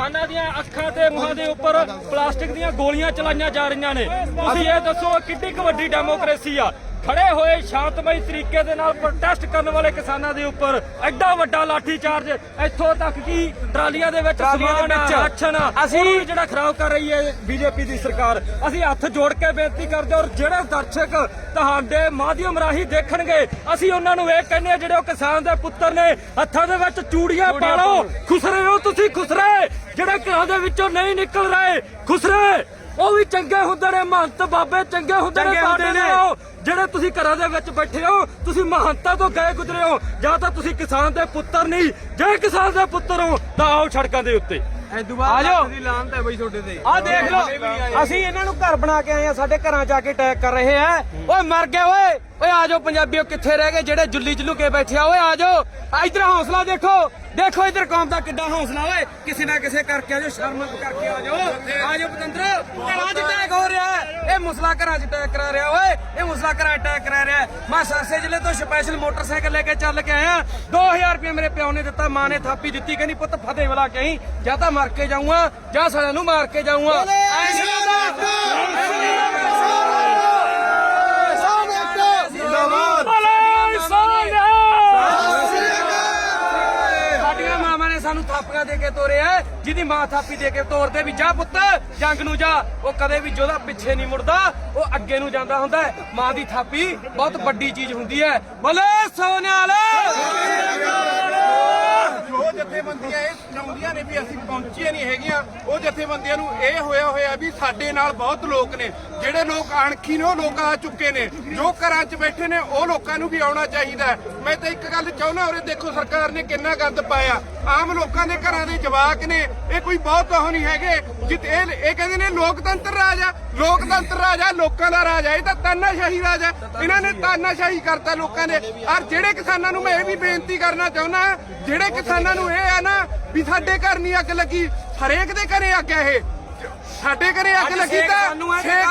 ਕਿਸਾਨਾਂ ਦੀਆਂ ਅੱਖਾਂ ਤੇ ਮੂੰਹਾਂ ਦੇ ਉੱਪਰ ਪਲਾਸਟਿਕ ਦੀਆਂ ਗੋਲੀਆਂ ਚਲਾਈਆਂ ਜਾ ਰਹੀਆਂ ਨੇ। ਤੁਸੀਂ ਇਹ ਦੱਸੋ ਕਿੱਡੀ ਕੁ ਵੱਡੀ ਡੈਮੋਕ੍ਰੇਸੀ ਆ? ਖੜੇ ਹੋਏ ਸ਼ਾਂਤਮਈ ਤਰੀਕੇ ਦੇ ਨਾਲ ਪ੍ਰੋਟੈਸਟ ਕਰਨ ਵਾਲੇ ਕਿਸਾਨਾਂ ਦੇ ਉੱਪਰ ਐਡਾ ਵੱਡਾ ਲਾਠੀ ਚਾਰਜ ਇੱਥੋਂ ਤੱਕ ਕਿ ਟਰਾਲੀਆਂ ਦੇ ਵਿੱਚ ਸਮਾਨ ਵਿੱਚ। ਰਾਸ਼ਨ ਅਸੀਂ- ਜਿਹੜਾ ਖਰਾਬ ਕਰ ਰਹੀ ਹੈ ਬੀਜੇਪੀ ਦੀ ਸਰਕਾਰ ਅਸੀਂ ਹੱਥ ਜੋੜ ਕੇ ਬੇਨਤੀ ਕਰਦੇ ਹਾਂ ਔਰ ਜਿਹੜੇ ਦਰਸ਼ਕ ਤੁਹਾਡੇ ਮਾਧਿਅਮ ਰਾਹੀਂ ਦੇਖਣਗੇ ਅਸੀਂ ਉਹਨਾਂ ਨੂੰ ਇਹ ਕਹਿੰਦੇ ਜਿਹੜੇ ਉਹ ਕਿਸਾਨ ਦੇ ਪੁੱਤਰ ਨੇ ਹੱਥਾਂ ਦੇ ਵਿੱਚ ਚੂੜੀਆਂ ਪਾ ਲਓ। ਖੁਸਰੇ ਹੋ ਤੁਸੀਂ ਖੁਸਰੇ। ਘਰਾਂ ਦੇ ਵਿੱਚੋਂ ਨਹੀਂ ਨਿਕਲ ਰਹੇ ਖੁਸਰੇ ਉਹ ਵੀ ਚੰਗੇ ਹੁੰਦੇ ਨੇ ਮਹੰਤ ਬਾਬੇ ਚੰਗੇ ਹੁੰਦੇ ਨੇ ਨੇ। ਨਾਲੋਂ। ਜਿਹੜੇ ਤੁਸੀਂ ਘਰਾਂ ਦੇ ਵਿੱਚ ਬੈਠੇ ਹੋ ਤੁਸੀਂ ਮਹੰਤਾਂ ਤੋਂ ਗਏ ਗੁਜ਼ਰੇ ਹੋ ਜਾਂ ਤਾਂ ਤੁਸੀਂ ਕਿਸਾਨ ਦੇ ਪੁੱਤਰ ਨਹੀਂ ਜੇ ਕਿਸਾਨ ਦੇ ਪੁੱਤਰ ਹੋ ਤਾਂ ਆਓ ਸੜਕਾਂ ਦੇ ਉੱਤੇ ਐਦੂ ਬਾਅਦ ਆਜੋ। ਦੀ ਲਾਂਤ ਹੈ ਬਈ ਤੁਹਾਡੇ ਤੇ। ਆ ਦੇਖ ਲਓ ਅਸੀਂ ਇਹਨਾਂ ਨੂੰ ਘਰ ਬਣਾ ਕੇ ਆਏ ਆ ਸਾਡੇ ਘਰਾਂ ਜਾ ਕੇ ਅਟੈਕ ਕਰ ਰਹੇ ਆ ਓਏ ਮਰ ਗਏ ਓਏ। ਓਏ ਆਜੋ ਪੰਜਾਬੀਓ ਕਿੱਥੇ ਰਹਿ ਗਏ? ਜਿਹੜੇ ਜੁੱਲੀ ਚ ਲੁਕੇ ਬੈਠੇ ਆ ਓਏ ਆਜੋ ਇਧਰ ਹੌਸਲਾ ਦੇਖੋ। ਦੇਖੋ ਇਧਰ ਕੌਮ ਦਾ ਕਿੱਡਾ ਹੌਸਲਾ ਓਏ। ਕਿਸੇ ਨਾ ਕਿਸੇ ਕਰਕੇ ਆਜੋ ਸ਼ਰਮ ਕਰਕੇ ਆਜੋ ਆਜੋ ਪਤੰਦਰ ਘਰਾਂ 'ਚ ਅਟੈਕ ਹੋ ਰਿਹਾ ਹੈ। ਇਹ ਮੁਸਲਾ ਘਰਾਂ 'ਚ ਅਟੈਕ ਕਰਾ ਰਿਹਾ ਓਏ। ਇਹ ਮੁਸਲਾ ਘਰਾਂ ਅਟੈਕ ਕਰਾ ਰਿਹਾ ਹੈ। ਮੈਂ ਸਰਸੇ ਜ਼ਿਲ੍ਹੇ ਤੋਂ ਸਪੈਸ਼ਲ ਮੋਟਰਸਾਈਕਲ ਲੈ ਕੇ ਚੱਲ ਕੇ ਆਇਆ। 2000 ਰੁਪਏ ਮੇਰੇ ਪਿਓ ਨੇ ਦਿੱਤਾ, ਮਾਂ ਨੇ ਥਾਪੀ ਦਿੱਤੀ, ਕਹਿੰਦੀ, ਪੁੱਤ ਫਤਿਹ ਵਾਲਾ ਕਹੀਂ, ਜਾਂ ਤਾਂ ਮਰ ਕੇ ਜਾਊਂਗਾ, ਜਾਂ ਸਾਲਿਆਂ ਨੂੰ ਮਾਰ ਕੇ ਜਾਊਂਗਾ ਐ ਨਹੀਂ ਸਾਡੀਆਂ ਮਾਵਾਂ ਨੇ ਸਾਨੂੰ ਥਾਪੀਆਂ ਦੇ ਕੇ ਤੋਰਿਆ ਜਿਹਦੀ ਮਾਂ ਥਾਪੀ ਦੇ ਕੇ ਤੋਰਦੇ ਵੀ ਜਾ ਪੁੱਤ, ਜੰਗ ਨੂੰ ਜਾ। ਉਹ ਕਦੇ ਵੀ ਜੋਦਾ ਪਿੱਛੇ ਨਹੀਂ ਮੁੜਦਾ, ਉਹ ਅੱਗੇ ਨੂੰ ਜਾਂਦਾ ਹੁੰਦਾ ਮਾਂ ਦੀ ਥਾਪੀ ਬਹੁਤ ਵੱਡੀ ਚੀਜ਼ ਹੁੰਦੀ ਹੈ ਬੋਲੇ ਸੋਨਿਆਲ ਜਥੇਬੰਦੀਆਂ ਨੇ ਵੀ ਅਸੀਂ ਪਹੁੰਚੀਆਂ ਨਹੀਂ ਹੈਗੀਆਂ। ਉਹ ਜਥੇਬੰਦੀਆਂ ਨੂੰ ਇਹ ਹੋਇਆ ਹੋਇਆ ਵੀ ਸਾਡੇ ਨਾਲ ਬਹੁਤ ਲੋਕ ਨੇ। ਜਿਹੜੇ ਲੋਕ ਅਣਖੀ ਨੇ, ਉਹ ਲੋਕ ਆ ਚੁੱਕੇ ਨੇ। ਜੋ ਘਰਾਂ 'ਚ ਬੈਠੇ ਨੇ, ਉਹ ਲੋਕਾਂ ਨੂੰ ਵੀ ਆਉਣਾ ਚਾਹੀਦਾ ਮੈਂ ਤਾਂ ਇੱਕ ਗੱਲ ਚਾਹੁੰਦਾ ਉਰੇ ਦੇਖੋ ਸਰਕਾਰ ਨੇ ਕਿੰਨਾ ਗੰਦ ਪਾਇਆ। ਆਮ ਲੋਕਾਂ ਦੇ ਘਰਾਂ ਦੇ ਜਵਾਕ ਨੇ। ਇਹ ਕੋਈ ਬਹੁਤ ਉਹ ਨਹੀਂ ਹੈਗੇ। ਜਿੱਤ ਇਹ ਇਹ ਕਹਿੰਦੇ ਨੇ ਲੋਕਤੰਤਰ ਰਾਜ ਆ। ਲੋਕਤੰਤਰ ਰਾਜ ਆ, ਲੋਕਾਂ ਦਾ ਰਾਜ ਆ। ਇਹ ਤਾਂ ਤਾਨਾਸ਼ਾਹੀ ਰਾਜ ਆ। ਇਹਨਾਂ ਨੇ ਤਾਨਾਸ਼ਾਹੀ ਕਰਤਾ ਲੋਕਾਂ ਨੇ। ਔਰ ਜਿਹੜੇ ਕਿਸਾਨਾਂ ਨੂੰ ਮੈਂ ਇਹ ਵੀ ਬੇਨਤੀ ਕਰਨਾ ਚਾਹੁੰਦਾ, ਜਿਹੜੇ ਕਿਸਾਨਾਂ ਨੂੰ ਇਹ ਆ ਨਾ ਵੀ ਸਾਡੇ ਘਰ ਨਹੀਂ ਅੱਗ ਲੱਗੀ। ਹਰੇਕ ਦੇ ਘਰੇ ਅੱਗ ਹੈ ਇਹ। ਸਾਡੇ ਘਰੇ ਅੱਗ ਲੱਗੀ ਤਾਂ ਨੂੰ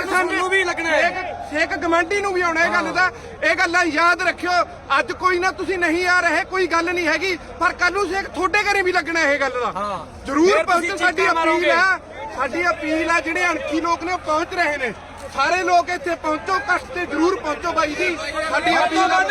ਸਾਨੂੰ ਵੀ ਲੱਗਣਾ ਹੈ। ਛੇਕ ਗਮੰਡੀ ਨੂੰ ਵੀ ਆਉਣਾ ਇਹ ਗੱਲ ਦਾ। ਇਹ ਗੱਲਾਂ ਯਾਦ ਰੱਖਿਓ। ਅੱਜ ਕੋਈ ਨਾ ਤੁਸੀਂ ਨਹੀਂ ਆ ਰਹੇ ਕੋਈ ਗੱਲ ਨਹੀਂ ਹੈਗੀ। ਪਰ ਕੱਲ ਨੂੰ ਛੇਕ ਤੁਹਾਡੇ ਘਰੇ ਵੀ ਲੱਗਣਾ ਇਹ ਗੱਲ ਦਾ। ਹਾਂ। ਜ਼ਰੂਰ ਪਹੁੰਚੋ ਸਾਡੀ ਅਪੀਲ। ਆ। ਸਾਡੀ ਅਪੀਲ ਆ ਜਿਹੜੇ ਅਣਖੀ ਲੋਕ ਨੇ ਉਹ ਪਹੁੰਚ ਰਹੇ ਨੇ। ਸਾਰੇ ਲੋਕ ਇੱਥੇ ਪਹੁੰਚੋ ਕਸ਼ਟ ਤੇ ਜ਼ਰੂਰ ਪਹੁੰਚੋ ਬਾਈ ਜੀ। ਸਾਡੀ ਅਪੀਲ ਆ।